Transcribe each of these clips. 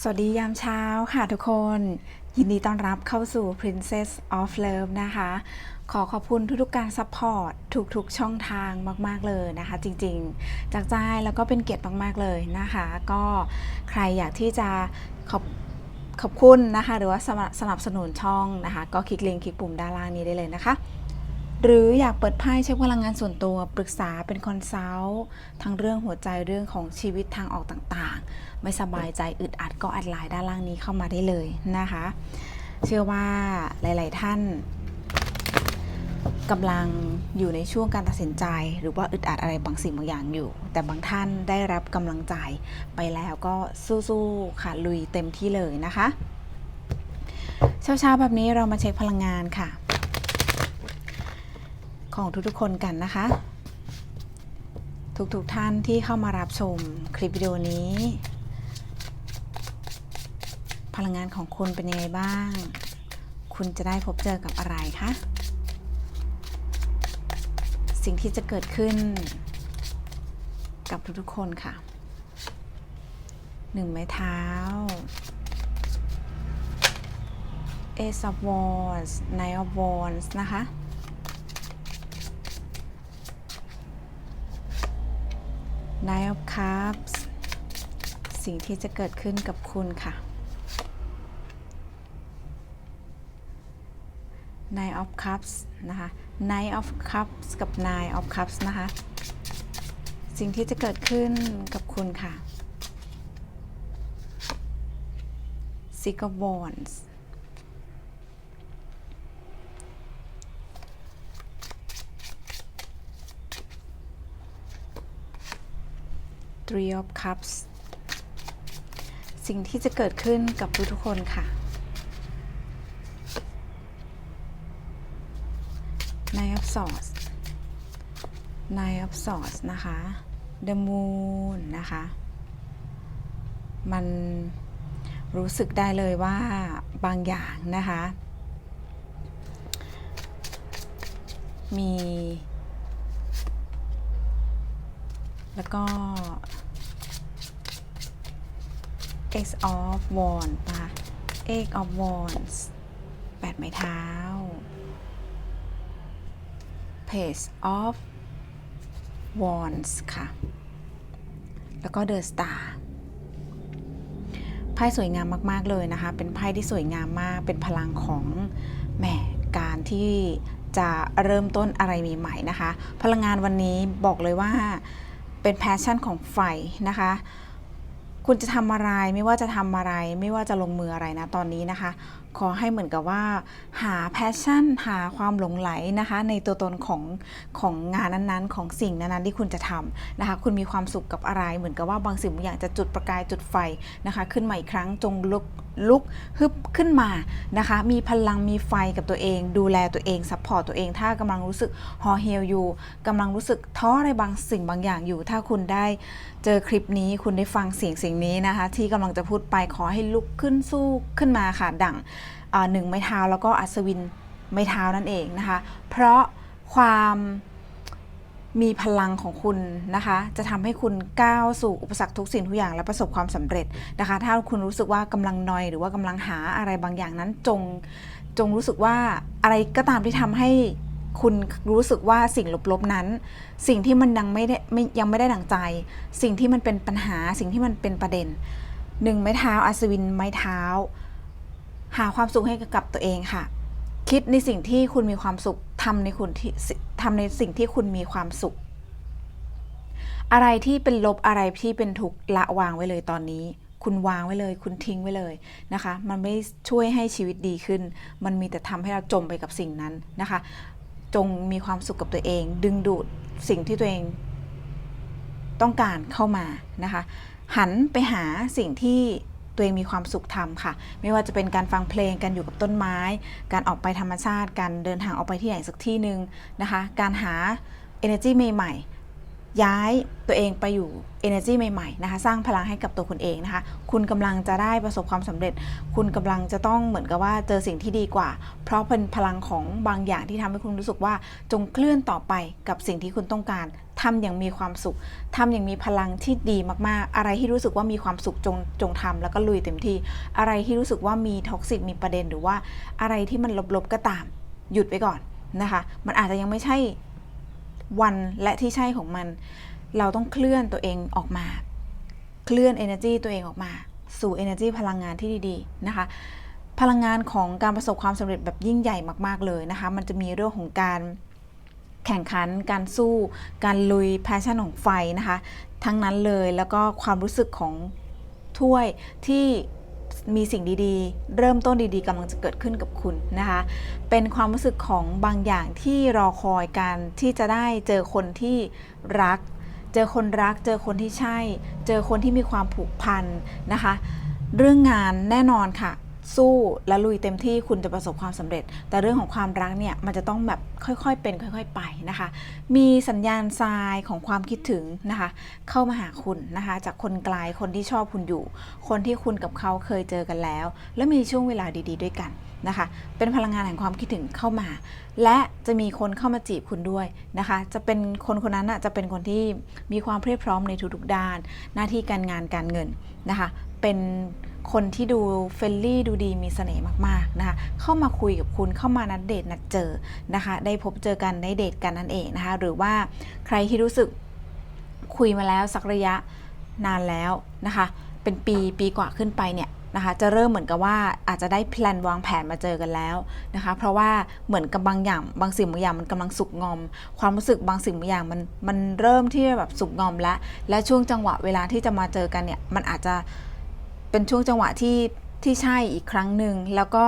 สวัสดียามเช้าค่ะทุกคน ยินดีต้อนรับเข้าสู่ Princess of Love นะคะ ขอขอบคุณทุกๆการซัพพอร์ตทุกๆช่องทางมากๆเลยนะคะ จริงๆ จากใจแล้วก็เป็นเกียรติมากๆเลยนะคะ ก็ใครอยากที่จะขอบขอบคุณนะคะ หรือว่าสนับสนับสนุนช่องนะคะ ก็คลิกลิงก์คลิกปุ่มด้านล่างนี้ได้เลยนะคะ หรืออยากเปิดไพ่เช็คพลังงานส่วนตัวปรึกษาเป็นคอนซัลท์ทั้งเรื่องหัวใจเรื่องของชีวิตทางออกต่างๆ ไม่สบายใจอึดอัดก็แอดไลน์ด้านล่างนี้เข้ามาได้เลยนะคะ เชื่อว่าหลาย ๆ ท่านกำลังอยู่ในช่วงการตัดสินใจ หรือว่าอึดอัดอะไรบางสิ่งบางอย่างอยู่ แต่บางท่านได้รับกำลังใจไปแล้วก็สู้ๆค่ะลุยเต็มที่เลยนะคะ เช้าๆแบบนี้เรามาเช็คพลังงานค่ะ ของทุกๆคนกันนะคะ ทุกๆท่านที่เข้ามารับชมคลิปวิดีโอนี้ พลังงานของคุณเป็นยังไงบ้าง คุณจะได้พบเจอกับอะไรคะ สิ่งที่จะเกิดขึ้น กับทุกๆคนค่ะหนึ่งไม้เท้า Ace of Wands Knight of Wands นะคะ Nine of Cups สิ่งที่จะเกิดขึ้นกับคุณค่ะ Nine of Cups นะคะ Nine of Cups กับ Nine of Cups นะคะ สิ่งที่จะเกิดขึ้นกับคุณค่ะ Six of Wands Three of Cups สิ่งที่จะเกิดขึ้นกับทุกคนค่ะ Nine of Swords Nine of Swords นะคะ The Moon นะคะ มันรู้สึกได้เลยว่าบางอย่างนะคะ มี แล้วก็ X of Wands นะคะ x of Wands แปดไม้เท้า Page of Wands ค่ะ แล้วก็ The Star ไพ่สวยงามมาก ๆ เลยนะคะ เป็นไพ่ที่สวยงามมาก เป็นพลังของแหมการที่จะเริ่มต้นอะไรใหม่ๆนะคะ พลังงานวันนี้บอกเลยว่า เป็นแพชชั่นของไฟนะคะ คุณจะทำอะไรไม่ว่าจะทำอะไร ไม่ว่าจะลงมืออะไรนะตอนนี้นะคะ ขอให้เหมือนกับว่า หาแพชชั่น หาความหลงไหลนะคะ ในตัวตนของของงานนั้นๆ ของสิ่งนั้นๆที่คุณจะทำนะคะ คุณมีความสุขกับอะไร เหมือนกับว่าบางสิ่งบางอย่างจะจุดประกายจุดไฟนะคะ ขึ้นมาอีกครั้งจงลุกลุกฮึบขึ้นมานะคะ มีพลังมีไฟกับตัวเอง ดูแลตัวเองซัพพอร์ตตัวเอง ถ้ากำลังรู้สึกฮอเฮลอยู่กำลังรู้สึกท้ออะไรบางสิ่งบางอย่างอยู่ ถ้าคุณได้เจอคลิปนี้คุณได้ฟังเสียงสียงนี้นะคะ ที่กำลังจะพูดไปขอให้ลุกขึ้นสู้ขึ้นมาค่ะ ดั่ง หนึ่งไม้เท้าแล้วก็อัศวินไม้เท้านั่นเองนะคะ เพราะความมีพลังของคุณนะคะ จะทำให้คุณก้าวสู่อุปสรรคทุกสิ่งทุกอย่างและประสบความสำเร็จนะคะ ถ้าคุณรู้สึกว่ากำลังนอย หรือว่ากำลังหาอะไรบางอย่างนั้นจงจงรู้สึกว่าอะไรก็ตามที่ทำให้คุณรู้สึกว่าสิ่งลบๆนั้น สิ่งที่มันยังไม่ได้ไม่ยังไม่ได้ดังใจ สิ่งที่มันเป็นปัญหาสิ่งที่มันเป็นประเด็นหนึ่งไม้เท้าอัศวินไม้เท้า หาความสุขให้กับตัวเองค่ะ คิดในสิ่งที่คุณมีความสุขทำในคุณที่ทำในสิ่งที่คุณมีความสุข อะไรที่เป็นลบอะไรที่เป็นทุกข์ละวางไว้เลยตอนนี้ คุณวางไว้เลย คุณทิ้งไว้เลยนะคะ มันไม่ช่วยให้ชีวิตดีขึ้น มันมีแต่ทำให้เราจมไปกับสิ่งนั้นนะคะ จงมีความสุขกับตัวเอง ดึงดูดสิ่งที่ตัวเองต้องการเข้ามานะคะ หันไปหาสิ่งที่ ตัวเองมีความสุขทำค่ะ ไม่ว่าจะเป็นการฟังเพลงการอยู่กับต้นไม้ การออกไปธรรมชาติการเดินทางออกไปที่ไหนสักที่หนึ่งนะคะ การหา energy ใหม่ๆ ย้ายตัวเองไปอยู่ energy ใหม่ๆนะคะสร้างพลังให้กับตัวคุณเองนะคะคุณกำลังจะได้ประสบความสำเร็จ คุณกำลังจะต้องเหมือนกับว่าเจอสิ่งที่ดีกว่า เพราะเป็นพลังของบางอย่างที่ทำให้คุณรู้สึกว่าจงเคลื่อนต่อไปกับสิ่งที่คุณต้องการทำอย่างมีความสุขทำอย่างมีพลังที่ดีมากๆ อะไรที่รู้สึกว่ามีความสุขจงจงทำแล้วก็ลุยเต็มที่ อะไรที่รู้สึกว่ามีท็อกซิกมีประเด็นหรือว่าอะไรที่มันลบๆก็ตาม หยุดไปก่อนนะคะ มันอาจจะยังไม่ใช่ วันและที่ใช่ของมัน เราต้องเคลื่อนตัวเองออกมา เคลื่อน energy ตัวเองออกมา สู่ energy พลังงานที่ดีๆนะคะ พลังงานของการประสบความสำเร็จแบบยิ่งใหญ่มากๆเลยนะคะ มันจะมีเรื่องของการแข่งขัน การสู้ การลุยแพชชั่นของไฟนะคะ ทั้งนั้นเลยแล้วก็ความรู้สึกของถ้วยที่ มีสิ่งดีๆ เริ่มต้นดีๆกำลังจะเกิดขึ้นกับคุณนะคะ เป็นความรู้สึกของบางอย่างที่รอคอยการที่จะได้เจอคนที่รัก เจอคนรัก เจอคนที่ใช่ เจอคนที่มีความผูกพันนะคะ เรื่องงานแน่นอนค่ะ สู้และลุยเต็มที่คุณจะประสบความสำเร็จ แต่เรื่องของความรักเนี่ยมันจะต้องแบบค่อยๆเป็นค่อย ๆ ไปนะคะ มีสัญญาณทรายของความคิดถึงนะคะ เข้ามาหาคุณนะคะ จากคนไกลคนที่ชอบคุณอยู่ คนที่คุณกับเขาเคยเจอกันแล้ว และมีช่วงเวลาดี ๆ ด้วยกันนะคะ เป็นพลังงานแห่งความคิดถึงเข้ามา และจะมีคนเข้ามาจีบคุณด้วยนะคะ จะเป็นคนคนนั้นอะจะเป็นคนที่มีความเพรียบพร้อมในทุกๆด้าน หน้าที่การงานการเงินนะคะ เป็น คนที่ดูเฟรนลี่ดูดีมีเสน่ห์มากๆนะคะเข้ามาคุยกับคุณเข้ามานัดเดทนัดเจอนะคะ ได้พบเจอกันได้เดทกันนั่นเองนะคะ หรือว่าใครที่รู้สึกคุยมาแล้วสักระยะนานแล้วนะคะ เป็นปีปีกว่าขึ้นไปเนี่ยนะคะจะเริ่มเหมือนกับว่าอาจจะได้แพลนวางแผนมาเจอกันแล้วนะคะ เพราะว่าเหมือนกับบางอย่างบางสิ่งบางอย่างมันกำลังสุกงอม ความรู้สึกบางสิ่งบางอย่างมันมันเริ่มที่จะแบบสุกงอมแล้วและช่วงจังหวะเวลาที่จะมาเจอกันเนี่ยมันอาจจะ เป็นช่วงจังหวะที่ที่ใช่อีกครั้งหนึ่งแล้วก็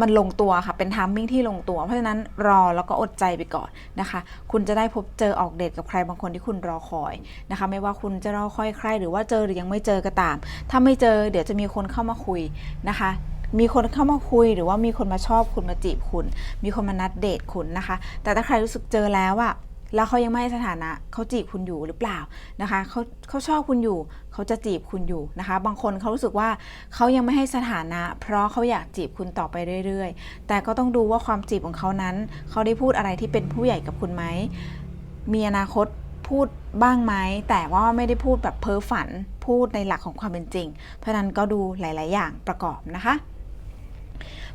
มันลงตัวค่ะ เป็นทามมิ่งที่ลงตัว เพราะฉะนั้นรอแล้วก็อดใจไปก่อนนะคะ คุณจะได้พบเจอออกเดทกับใครบางคนที่คุณรอคอยนะคะ ไม่ว่าคุณจะรอคอยใคร หรือว่าเจอหรือยังไม่เจอก็ตาม ถ้าไม่เจอเดี๋ยวจะมีคนเข้ามาคุยนะคะ มีคนเข้ามาคุยหรือว่ามีคนมาชอบคุณมาจีบคุณ มีคนมานัดเดทคุณนะคะ แต่ถ้าใครรู้สึกเจอแล้วอะ แล้วเขายังไม่ให้สถานะเขาจีบคุณอยู่หรือเปล่านะคะเขาเขาชอบคุณอยู่เขาจะจีบคุณอยู่นะคะ บางคนเขารู้สึกว่าเขายังไม่ให้สถานะ เพราะเขาอยากจีบคุณต่อไปเรื่อย ๆ แต่ก็ต้องดูว่าความจีบของเขานั้น เขาได้พูดอะไรที่เป็นผู้ใหญ่กับคุณไหมมีอนาคตพูดบ้างไหมแต่ว่าไม่ได้พูดแบบเพ้อฝันพูดในหลักของความเป็นจริง เพราะนั้นก็ดูหลาย ๆ อย่างประกอบนะคะ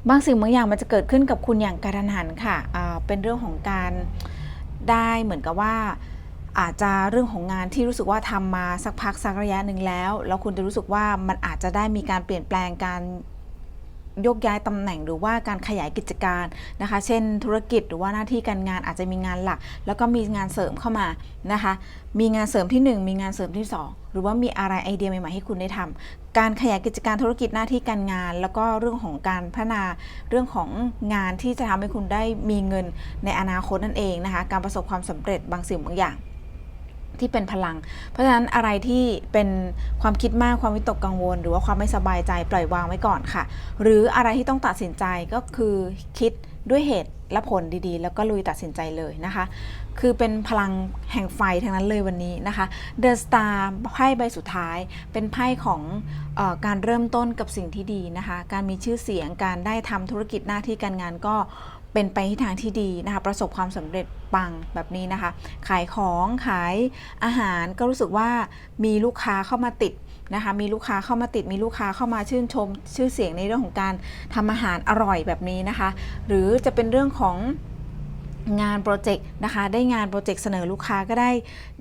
บางสิ่งบางอย่างมันจะเกิดขึ้นกับคุณอย่างกระทันหันค่ะ เป็นเรื่องของการ ได้เหมือนกับว่าอาจจะเรื่องของงานที่รู้สึกว่าทำมาสักพักสักระยะหนึ่งแล้ว แล้วคุณจะรู้สึกว่ามันอาจจะได้มีการเปลี่ยนแปลงการ ยกย้ายตำแหน่งหรือว่าการขยายกิจการนะคะ เช่น ธุรกิจหรือว่าหน้าที่การงานอาจจะมีงานหลัก แล้วก็มีงานเสริมเข้ามานะคะ มีงานเสริมที่ 1 มีงานเสริมที่ 2 หรือว่ามีอะไรไอเดียใหม่ๆให้คุณได้ทำการขยายกิจการธุรกิจหน้าที่การงาน แล้วก็เรื่องของการพัฒนาเรื่องของงานที่จะทำให้คุณได้มีเงินในอนาคตนั่นเองนะคะ การประสบความสำเร็จบางสิ่งบางอย่าง ที่เป็นพลัง เพราะฉะนั้นอะไรที่เป็นความคิดมากความวิตกกังวล หรือว่าความไม่สบายใจปล่อยวางไว้ก่อนค่ะ หรืออะไรที่ต้องตัดสินใจก็คือคิดด้วยเหตุและผลดีๆ แล้วก็ลุยตัดสินใจเลยนะคะ คือเป็นพลังแห่งไฟทั้งนั้นเลยวันนี้นะคะ The Star ไพ่ใบสุดท้าย เป็นไพ่ของออการเริ่มต้นกับสิ่งที่ดีนะคะ การมีชื่อเสียงการได้ทำธุรกิจหน้าที่การงานก็ เป็นไปในทางที่ดีนะคะประสบความสำเร็จปังแบบนี้นะคะ ขายของขายอาหารก็รู้สึกว่ามีลูกค้าเข้ามาติดนะคะมีลูกค้าเข้ามาติดมีลูกค้าเข้ามาชื่นชมชื่อเสียงในเรื่องของการทำอาหารอร่อยแบบนี้นะคะ หรือจะเป็นเรื่องของ งานโปรเจกต์นะคะได้งานโปรเจกต์เสนอลูกค้าก็ได้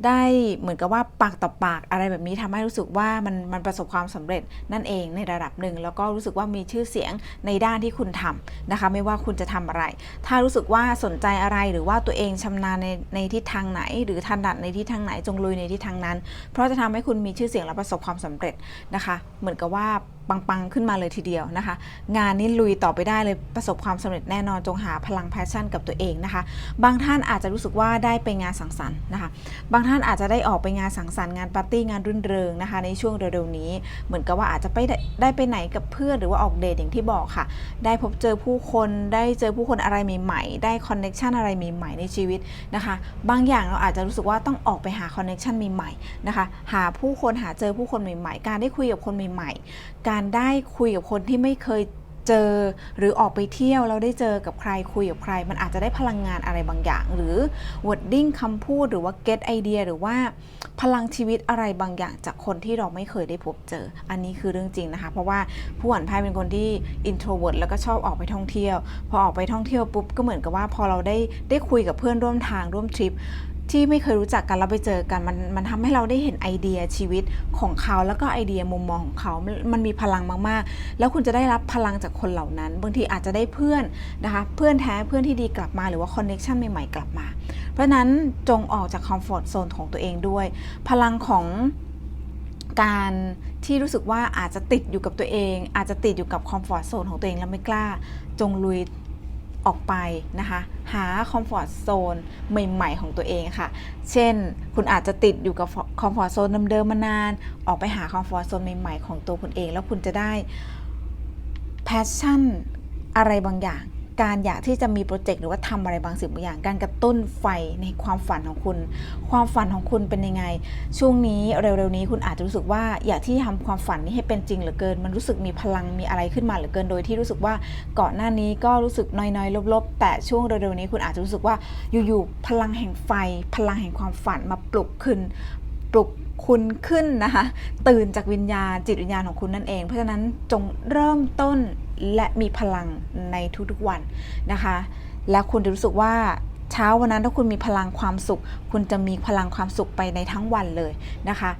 ได้เหมือนกับว่าปากต่อปากอะไรแบบนี้ทำให้รู้สึกว่ามันมันประสบความสำเร็จนั่นเองในระดับหนึ่ง แล้วก็รู้สึกว่ามีชื่อเสียงในด้านที่คุณทำนะคะ ไม่ว่าคุณจะทำอะไร ถ้ารู้สึกว่าสนใจอะไรหรือว่าตัวเองชำนาญในในทิศทางไหน หรือถนัดในทิศทางไหนจงลุยในทิศทางนั้น เพราะจะทำให้คุณมีชื่อเสียงและประสบความสำเร็จนะคะ เหมือนกับว่าปังๆ ขึ้นมาเลยทีเดียวนะคะ งานนี้ลุยต่อไปได้เลยประสบความสำเร็จแน่นอนจงหาพลังแพชชั่นกับตัวเองนะคะบางท่านอาจจะรู้สึกว่าได้ไปงานสังสรรค์นะคะ บางท่านอาจจะได้ออกไปงานสังสรรค์งานปาร์ตี้งานรื่นเริงนะคะ ในช่วงเร็วๆนี้ เหมือนกับว่าอาจจะไปได้ไปไหนกับเพื่อนหรือว่าออกเดทอย่างที่บอกค่ะ ได้พบเจอผู้คนได้เจอผู้คนอะไรใหม่ๆได้คอนเน็ชันอะไรใหม่ๆในชีวิตนะคะ บางอย่างเราอาจจะรู้สึกว่าต้องออกไปหาคอนเน็ชันใหม่ๆนะคะ หาผู้คนหาเจอผู้คนใหม่ๆ การได้คุยกับคนใหม่ ๆ การได้คุยกับคนที่ไม่เคย เจอ หรือออกไปเที่ยวแล้วได้เจอกับใครคุยกับใคร มันอาจจะได้พลังงานอะไรบางอย่าง หรือ wording คำพูดหรือว่า get idea หรือว่าพลังชีวิตอะไรบางอย่างจากคนที่เราไม่เคยได้พบเจอ อันนี้คือเรื่องจริงนะคะ เพราะว่าผู้อ่านไพ่เป็นคนที่ introvert แล้วก็ชอบออกไปท่องเที่ยว พอออกไปท่องเที่ยวปุ๊บก็เหมือนกับว่าพอเราได้ได้คุยกับเพื่อนร่วมทางร่วมทริป ที่ไม่เคยรู้จักกันแล้วไปเจอกันมันมันทำให้เราได้เห็นไอเดียชีวิตของเขาแล้วก็ไอเดียมุมมองของเขา มันมีพลังมากๆ แล้วคุณจะได้รับพลังจากคนเหล่านั้น บางทีอาจจะได้เพื่อนนะคะ เพื่อนแท้เพื่อนที่ดีกลับมาหรือว่าคอนเน็ชันใหม่ๆกลับมา เพราะนั้นจงออกจากคอมฟอร์ทโซนของตัวเองด้วย พลังของการที่รู้สึกว่าอาจจะติดอยู่กับตัวเอง อาจจะติดอยู่กับคอมฟอร์ทโซนของตัวเองแล้วไม่กล้า จงลุย ออกไปนะคะ หาคอมฟอร์ทโซนใหม่ๆ ของตัวเองค่ะ เช่น คุณอาจจะติดอยู่กับคอมฟอร์ทโซนเดิมๆมานาน ออกไปหาคอมฟอร์ทโซนใหม่ๆ ของตัวคุณเอง แล้วคุณจะได้แพชชั่นอะไรบางอย่าง การอยากที่จะมีโปรเจกต์หรือว่าทำอะไรบางสิ่งบางอย่าง การกระตุ้นไฟในความฝันของคุณ ความฝันของคุณเป็นยังไง ช่วงนี้เร็วๆนี้คุณอาจจะรู้สึกว่าอยากที่จะทำความฝันนี้ให้เป็นจริงเหลือเกิน มันรู้สึกมีพลังมีอะไรขึ้นมาเหลือเกินโดยที่รู้สึกว่าก่อนหน้านี้ก็รู้สึกน้อยๆ ลบๆ แต่ช่วงเร็วๆนี้คุณอาจจะรู้สึกว่าอยู่ๆพลังแห่งไฟ พลังแห่งความฝันมาปลุกขึ้น ปลุกคุณขึ้นนะคะ ตื่นจากวิญญาณจิตวิญญาณของคุณนั่นเอง เพราะฉะนั้นจงเริ่มต้น และมีพลังในทุกๆวันนะคะ และคุณจะรู้สึกว่าเช้าวันนั้นถ้าคุณมีพลังความสุข คุณจะมีพลังความสุขไปในทั้งวันเลยนะคะ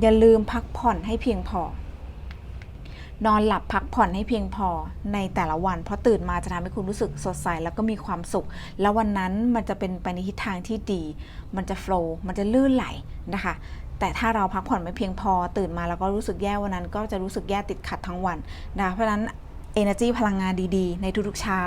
อย่าลืมพักผ่อนให้เพียงพอนอนหลับพักผ่อนให้เพียงพอในแต่ละวัน เพราะตื่นมาจะทำให้คุณรู้สึกสดใสแล้วก็มีความสุข แล้ววันนั้นมันจะเป็นไปในทิศทางที่ดี มันจะโฟล์มันจะลื่นไหลนะคะ แต่ถ้าเราพักผ่อนไม่เพียงพอตื่นมาแล้วก็รู้สึกแย่วันนั้น ก็จะรู้สึกแย่ติดขัดทั้งวันนะะเพราะฉะนั้น energy พลังงานดีๆ ในทุกๆเช้า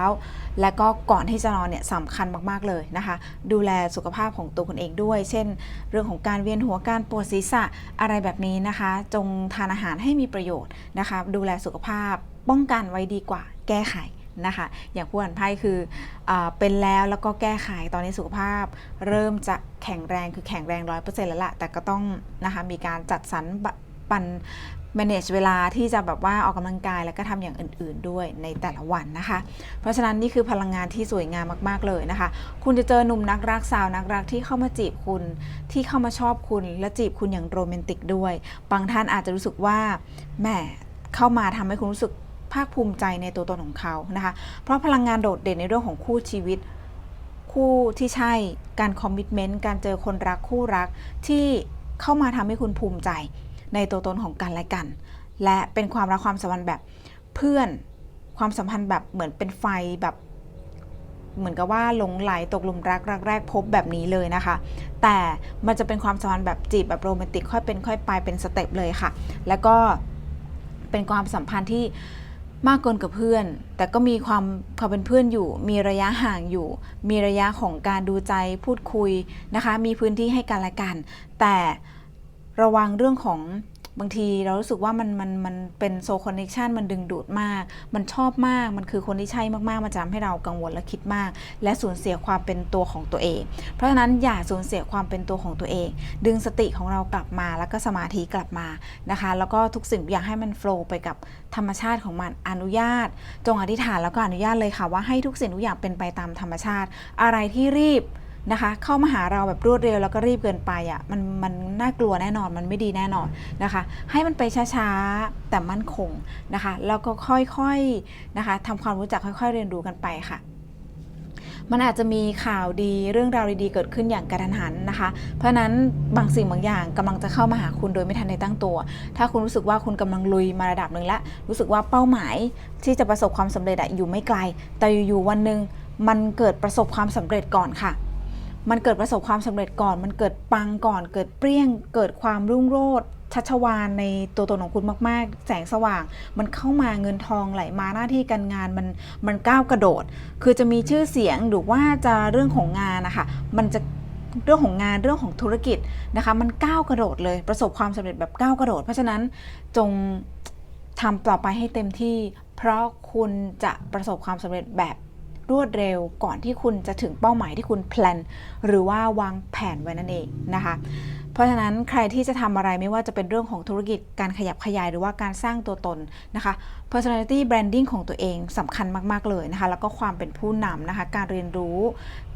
และก็ก่อนที่จะนอนเนี่ยสำคัญมากๆเลยนะคะ ดูแลสุขภาพของตัวคุณเองด้วย เช่น เรื่องของการเวียนหัวการปวดศีรษะอะไรแบบนี้นะคะ จงทานอาหารให้มีประโยชน์นะคะ ดูแลสุขภาพป้องกันไว้ดีกว่าแก้ไขนะคะ อย่างผู้อ่านไพ่คืออาเป็นแล้วแล้วก็แก้ไขตอนนี้สุขภาพ เริ่มจะแข็งแรงคือแข็งแรงร้อยเปอร์เซ็นต์แล้วล่ะแต่ก็ต้องนะคะมีการจัดสรรปัน manage เวลาที่จะแบบว่าออกกำลังกายแล้วก็ทำอย่างอื่น ๆด้วยในแต่ละวันนะคะ เพราะฉะนั้นนี่คือพลังงานที่สวยงามมากๆเลยนะคะ คุณจะเจอหนุ่มนักรักสาวนักรักที่เข้ามาจีบคุณที่เข้ามาชอบคุณและจีบคุณอย่างโรแมนติกด้วย บางท่านอาจจะรู้สึกว่าแหมเข้ามาทำให้คุณรู้สึกภาคภูมิใจในตัวตนของเขานะคะ เพราะพลังงานโดดเด่นในเรื่องของคู่ชีวิต คู่ที่ใช่การคอมมิชเมนต์การเจอคนรักคู่รักที่เข้ามาทำให้คุณภูมิใจ ในตัวตนของกันและกัน และเป็นความรักความสัมพันธ์แบบเพื่อน ความสัมพันธ์แบบเหมือนเป็นไฟแบบเหมือนกับว่าหลงไหลตกหลุมรักรักแรกพบแบบนี้เลยนะคะ แต่มันจะเป็นความสัมพันธ์แบบจีบแบบโรแมนติกค่อยเป็นค่อยไปเป็นสเต็ปเลยค่ะ แล้วก็เป็นความสัมพันธ์ที่มากเกินกับเพื่อน แต่ก็มีความความเป็นเพื่อนอยู่ มีระยะห่างอยู่ มีระยะของการดูใจพูดคุยนะคะ มีพื้นที่ให้กันและกัน แต่ ระวังเรื่องของบางทีเรารู้สึกว่ามันมันมันเป็นโซคอนเน c ชันมันดึงดูดมาก มันชอบมากมันคือคนที่ใช่มากๆมันจะทำให้เรากังวลและคิดมาก และสูญเสียความเป็นตัวของตัวเอง เพราะฉะนั้นอย่าสูญเสียความเป็นตัวของตัวเอง ดึงสติของเรากลับมาแล้วก็สมาธิกลับมานะคะ แล้วก็ทุกสิ่งอย่างให้มันโฟล์ไปกับธรรมชาติของมันอนุญาต จงอธิษฐานแล้วก็อนุญาตเลยค่ะว่าให้ทุกสิ่งทุกอย่างเป็นไปตามธรรมชาติ อะไรที่รีบ นะคะ เข้ามาหาเราแบบรวดเร็วแล้วก็รีบเกินไปอะมันมันน่ากลัวแน่นอนมันไม่ดีแน่นอนนะคะ ให้มันไปช้าๆแต่มั่นคงนะคะแล้วก็ค่อยๆนะคะทำความรู้จักค่อย ๆ เรียนรู้กันไปค่ะมันอาจจะมีข่าวดีเรื่องราวดีๆเกิดขึ้นอย่างกระทันหันนะคะ เพราะนั้นบางสิ่งบางอย่างกำลังจะเข้ามาหาคุณโดยไม่ทันได้ตั้งตัว ถ้าคุณรู้สึกว่าคุณกำลังลุยมาระดับหนึ่งแล้วรู้สึกว่าเป้าหมายที่จะประสบความสำเร็จอะอยู่ไม่ไกล แต่อยู่ๆวันหนึ่งมันเกิดประสบความสำเร็จก่อนค่ะ มันเกิดประสบความสำเร็จก่อน มันเกิดปังก่อน เกิดเปรี้ยง เกิดความรุ่งโรจน์ชัชวานในตัวตนของคุณมาก ๆ แสงสว่าง มันเข้ามาเงินทองไหลมาหน้าที่การงานมันมันก้าวกระโดด คือจะมีชื่อเสียงหรือว่าจะเรื่องของงานนะคะมันจะเรื่องของงานเรื่องของธุรกิจนะคะ มันก้าวกระโดดเลยประสบความสำเร็จแบบก้าวกระโดด เพราะฉะนั้นจงทำต่อไปให้เต็มที่ เพราะคุณจะประสบความสำเร็จแบบ รวดเร็วก่อนที่คุณจะถึงเป้าหมายที่คุณแพลนหรือว่าวางแผนไว้นั่นเองนะคะ ราะฉะนั้นใครที่จะทำอะไรไม่ว่าจะเป็นเรื่องของธุรกิจการขยับขยายหรือว่าการสร้างตัวตนนะคะ personality branding ของตัวเองสำคัญมาก ๆ เลยนะคะ แล้วก็ความเป็นผู้นำนะคะ การเรียนรู้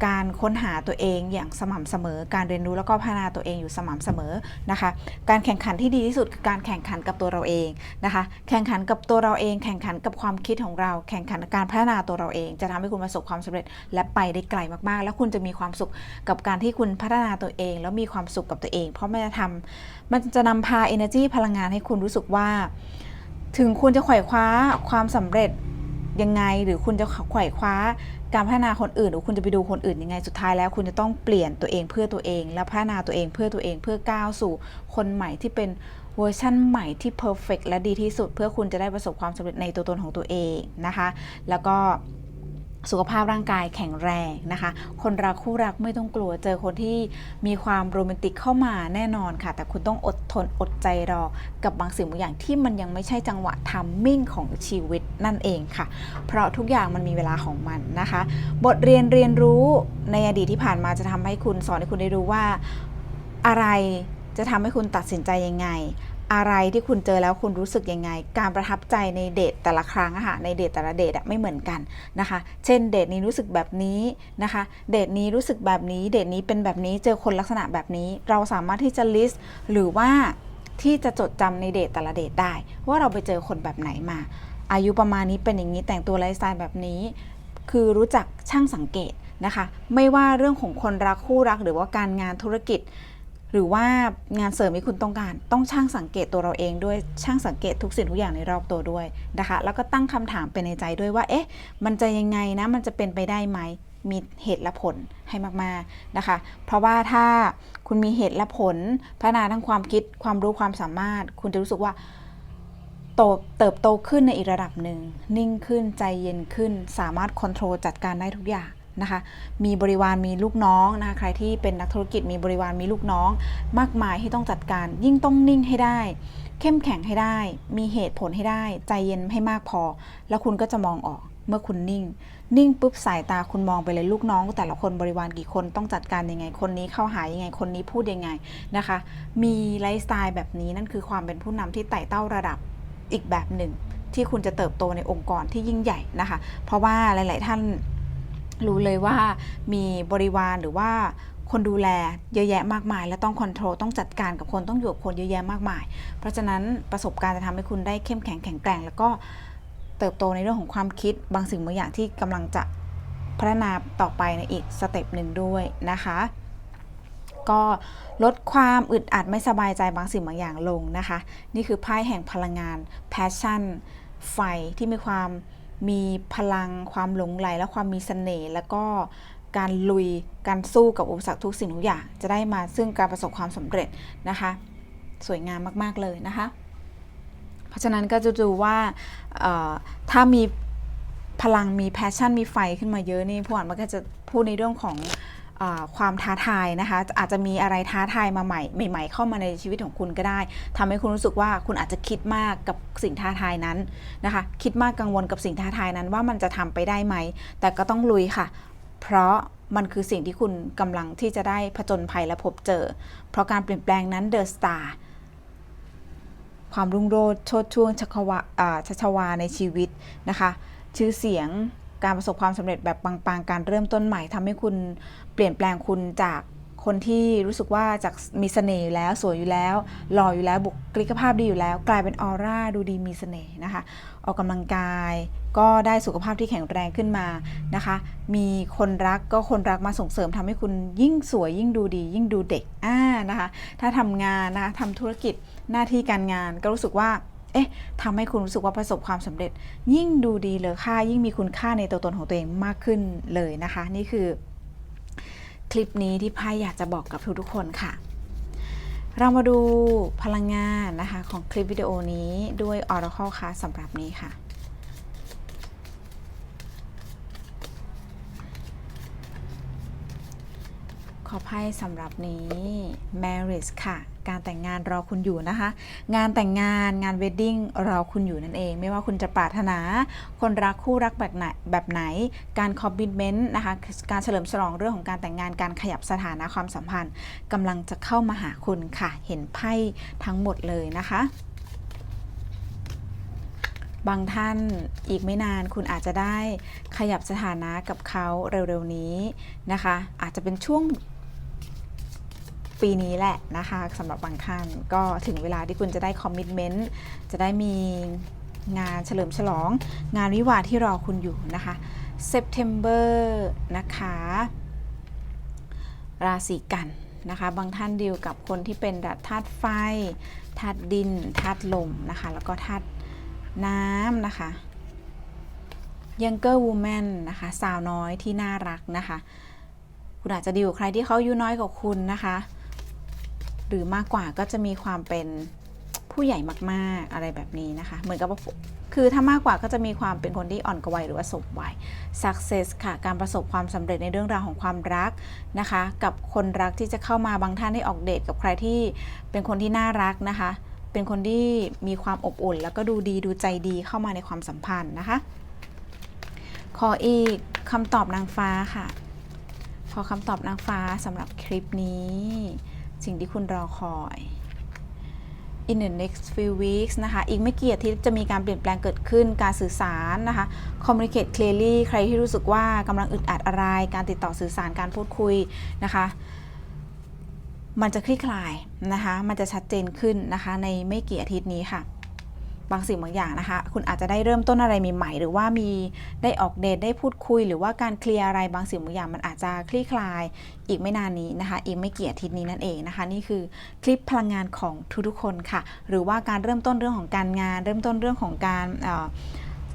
การค้นหาตัวเองอย่างสม่ำเสมอ การเรียนรู้แล้วก็พัฒนาตัวเองอยู่สม่ำเสมอนะคะ การแข่งขันที่ดีที่สุดคือการแข่งขันกับตัวเราเองนะคะ แข่งขันกับตัวเราเอง แข่งขันกับความคิดของเรา แข่งขันการพัฒนาตัวเราเอง จะทำให้คุณประสบความสำเร็จและไปได้ไกลมากๆ แล้วคุณจะมีความสุขกับการที่คุณพัฒนาตัวเอง แล้วมีความสุขกับตัวเองเพราะมันจะทำมันจะนำพา energy พลังงานให้คุณรู้สึกว่า ถึงคุณจะไขว่คว้าความสำเร็จยังไง หรือคุณจะไขว่คว้าการพัฒนาคนอื่น หรือคุณจะไปดูคนอื่นยังไงสุดท้ายแล้ว คุณจะต้องเปลี่ยนตัวเองเพื่อตัวเอง และพัฒนาตัวเองเพื่อตัวเองเพื่อก้าวสู่คนใหม่ที่เป็นเวอร์ชั่นใหม่ที่เพอร์เฟกและดีที่สุด เพื่อคุณจะได้ประสบความสำเร็จในตัวตนของตัวเองนะคะ แล้วก็ สุขภาพร่างกายแข็งแรงนะคะ คนรักคู่รักไม่ต้องกลัว เจอคนที่มีความโรแมนติกเข้ามาแน่นอนค่ะ แต่คุณต้องอดทนอดใจรอ กับบางสิ่งบางอย่างที่มันยังไม่ใช่จังหวะทัมมิ่งของชีวิตนั่นเองค่ะ เพราะทุกอย่างมันมีเวลาของมันนะคะ บทเรียนเรียนรู้ในอดีตที่ผ่านมาจะทำให้คุณสอนให้คุณได้รู้ว่าอะไรจะทำให้คุณตัดสินใจยังไง อะไรที่คุณเจอแล้วคุณรู้สึกยังไง การประทับใจในเดทแต่ละครั้งอะค่ะในเดทแต่ละเดทอะไม่เหมือนกันนะคะ เช่นเดทนี้รู้สึกแบบนี้นะคะ เดทนี้รู้สึกแบบนี้ เดทนี้เป็นแบบนี้เจอคนลักษณะแบบนี้ เราสามารถที่จะ list หรือว่าที่จะจดจำในเดทแต่ละเดทได้ ว่าเราไปเจอคนแบบไหนมา อายุประมาณนี้เป็นอย่างนี้แต่งตัวไลฟ์สไตล์แบบนี้ คือรู้จักช่างสังเกตนะคะ ไม่ว่าเรื่องของคนรักคู่รักหรือว่าการงานธุรกิจ หรือว่างานเสริมที่คุณต้องการ ต้องช่างสังเกตตัวเราเองด้วยช่างสังเกตทุกสิ่งทุกอย่างในรอบตัวด้วยนะคะ แล้วก็ตั้งคำถามไปในใจด้วยว่า เอ๊ะ มันจะยังไงนะ มันจะเป็นไปได้ไหม มีเหตุและผลให้มากๆนะคะ เพราะว่าถ้าคุณมีเหตุและผลพัฒนาทั้งความคิดความรู้ความสามารถ คุณจะรู้สึกว่าโตเติบโตขึ้นในอีกระดับหนึ่ง นิ่งขึ้นใจเย็นขึ้น สามารถควบคุมจัดการได้ทุกอย่าง นะคะมีบริวารมีลูกน้องนะคะใครที่เป็นนักธุรกิจมีบริวารมีลูกน้อง มากมายที่ต้องจัดการ ยิ่งต้องนิ่งให้ได้ เข้มแข็งให้ได้ มีเหตุผลให้ได้ ใจเย็นให้มากพอ แล้วคุณก็จะมองออกเมื่อคุณนิ่ง นิ่งปุ๊บสายตาคุณมองไปเลยลูกน้อง แต่ละคนบริวารกี่คนต้องจัดการยังไง คนนี้เข้าหายังไงคนนี้พูดยังไงนะคะ มีไลฟ์สไตล์แบบนี้นั่นคือความเป็นผู้นำที่ไต่เต้าระดับอีกแบบหนึ่ง ที่คุณจะเติบโตในองค์กรที่ยิ่งใหญ่นะคะ เพราะว่าหลาย ๆ ท่าน รู้เลยว่ามีบริวารหรือว่าคนดูแลเยอะแยะมากมาย และต้องคอนโทรลต้องจัดการกับคนต้องอยู่กับคนเยอะแยะมากมาย เพราะฉะนั้นประสบการณ์จะทำให้คุณได้เข้มแข็งแข็งแกร่ง แล้วก็เติบโตในเรื่องของความคิดบางสิ่งบางอย่างที่กำลังจะพัฒนาต่อไปในอีกสเต็ปหนึ่งด้วยนะคะ ก็ลดความอึดอัดไม่สบายใจบางสิ่งบางอย่างลงนะคะ นี่คือไพ่แห่งพลังงาน passion ไฟที่มีความ มีพลังความหลงไหลและความมีเสน่ห์แล้วก็การลุยการสู้กับอุปสรรคทุกสิ่งทุกอย่าง จะได้มาซึ่งการประสบความสำเร็จนะคะ สวยงามมาก ๆ เลยนะคะ เพราะฉะนั้นก็จะดูว่าถ้ามีพลังมีแพชชั่นมีไฟขึ้นมาเยอะนี่ผู้อ่านมันก็จะพูดในเรื่องของ ความท้าทายนะคะ อาจจะมีอะไรท้าทายมาใหม่ใหม่ ๆ เข้ามาในชีวิตของคุณก็ได้ทำให้คุณรู้สึกว่าคุณอาจจะคิดมากกับสิ่งท้าทายนั้นนะคะ คิดมากกังวลกับสิ่งท้าทายนั้นว่ามันจะทำไปได้ไหม แต่ก็ต้องลุยค่ะ เพราะมันคือสิ่งที่คุณกำลังที่จะได้ผจญภัยและพบเจอ เพราะการเปลี่ยนแปลงนั้นเดอะสตาร์ความรุ่งโรจน์โชดช่วงชัชวาอ่าชัชวาในชีวิตนะคะ ชื่อเสียง การประสบความสำเร็จแบบปังๆ การเริ่มต้นใหม่ทำให้คุณเปลี่ยนแปลงคุณจากคนที่รู้สึกว่าจากมีเสน่ห์อยู่แล้วสวยอยู่แล้วหล่ออยู่แล้วบุคลิกภาพดีอยู่แล้ว กลายเป็นออร่าดูดีมีเสน่ห์นะคะ ออกกำลังกายก็ได้สุขภาพที่แข็งแรงขึ้นมานะคะ มีคนรักก็คนรักมาส่งเสริมทำให้คุณยิ่งสวยยิ่งดูดี ยิ่งดูเด็กอ่านะคะ ถ้าทำงานนะคะทำธุรกิจหน้าที่การงานก็รู้สึกว่า เอ๊ะทำให้คุณรู้สึกว่าประสบความสำเร็จ ยิ่งดูดีเลอค่า ยิ่งมีคุณค่าในตัวตนของตัวเองมากขึ้นเลยนะคะ นี่คือ คลิปนี้ที่ไพ่อยากจะบอกกับทุกๆคนค่ะ เรามาดูพลังงานนะคะของคลิปวิดีโอนี้ด้วย Oracle ค่ะสำหรับนี้ค่ะ อไพ่สำหรับนี้ marriage ค่ะ การแต่งงานรอคุณอยู่นะคะ งานแต่งงานงาน wedding รอคุณอยู่นั่นเอง ไม่ว่าคุณจะปรารถนา คนรักคู่รักแบบไหนแบบไหน การ commitment นะคะ การเฉลิมฉลองเรื่องของการแต่งงานการขยับสถานะความสัมพันธ์กำลังจะเข้ามาหาคุณค่ะ เห็นไพ่ทั้งหมดเลยนะคะบางท่านอีกไม่นานคุณอาจจะได้ขยับสถานะกับเขาเร็วๆนี้นะคะ อาจจะเป็นช่วง ปีนี้แหละนะคะสำหรับบางท่านก็ถึงเวลาที่คุณจะได้คอมมิ t เมนต์จะได้มีงานเฉลิมฉลอง งานวิวาที่รอคุณอยู่นะคะ September นะคะ ราศีกันนะคะ บางท่านดีลกับคนที่เป็นธาตุไฟธาตุดินธาตุลมนะคะ แล้วก็ธาตุน้ำนะคะ Younger Woman นนะคะ สาวน้อยที่น่ารักนะคะ คุณอาจจะดีลใครที่เขาอายุน้อยกว่าคุณนะคะ รือมากกว่าก็จะมีความเป็นผู้ใหญ่มากๆอะไรแบบนี้นะคะ เหมือนกับว่าคือถ้ามากกว่าก็จะมีความเป็นคนที่อ่อนกว่าวัยหรือว่าสมวัย success ค่ะ การประสบความสำเร็จในเรื่องราวของความรักนะคะ กับคนรักที่จะเข้ามาบางท่านได้ออกเดทกับใครที่เป็นคนที่น่ารักนะคะ เป็นคนที่มีความอบอุ่น แล้วก็ดูดีดูใจดีเข้ามาในความสัมพันธ์นะคะ ขออีกคำตอบนางฟ้าค่ะ ขอคำตอบนางฟ้าสำหรับคลิปนี้ สิ่งที่คุณรอคอย in the next few weeks นะคะ อีกไม่กี่อาทิตย์จะมีการเปลี่ยนแปลงเกิดขึ้น การสื่อสารนะคะ communicate clearly ใครที่รู้สึกว่ากำลังอึดอัดอะไร การติดต่อสื่อสาร การพูดคุยนะคะ มันจะคลี่คลายนะคะ มันจะชัดเจนขึ้นนะคะ ในไม่กี่อาทิตย์นี้ค่ะ บางสิ่งบางอย่างนะคะ คุณอาจจะได้เริ่มต้นอะไรใหม่ๆ หรือว่ามีได้ออกเดทได้พูดคุย หรือว่าการเคลียร์อะไรบางสิ่งบางอย่างมันอาจจะคลี่คลาย อีกไม่นานนี้นะคะ อีกไม่กี่อาทิตย์นี้นั่นเองนะคะ นี่คือคลิปพลังงานของทุกๆคนค่ะ หรือว่าการเริ่มต้นเรื่องของการงาน เริ่มต้นเรื่องของการเอ่อ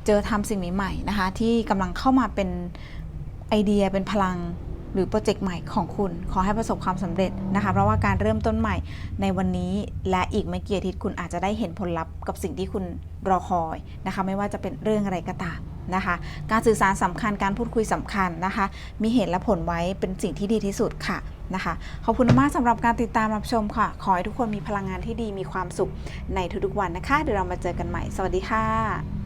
เจอทำสิ่งใหม่ๆนะคะ ที่กำลังเข้ามาเป็นไอเดียเป็นพลัง หรือโปรเจกต์ใหม่ของคุณ ขอให้ประสบความสำเร็จนะคะ เพราะว่าการเริ่มต้นใหม่ในวันนี้และอีกไม่กี่อาทิตย์คุณอาจจะได้เห็นผลลัพธ์กับสิ่งที่คุณรอคอยนะคะ ไม่ว่าจะเป็นเรื่องอะไรก็ตามนะคะ การสื่อสารสำคัญการพูดคุยสำคัญนะคะ มีเหตุและผลไว้เป็นสิ่งที่ดีที่สุดค่ะนะคะ ขอบคุณมากสำหรับการติดตามรับชมค่ะ ขอให้ทุกคนมีพลังงานที่ดีมีความสุขในทุกๆวันนะคะเดี๋ยวเรามาเจอกันใหม่ สวัสดีค่ะ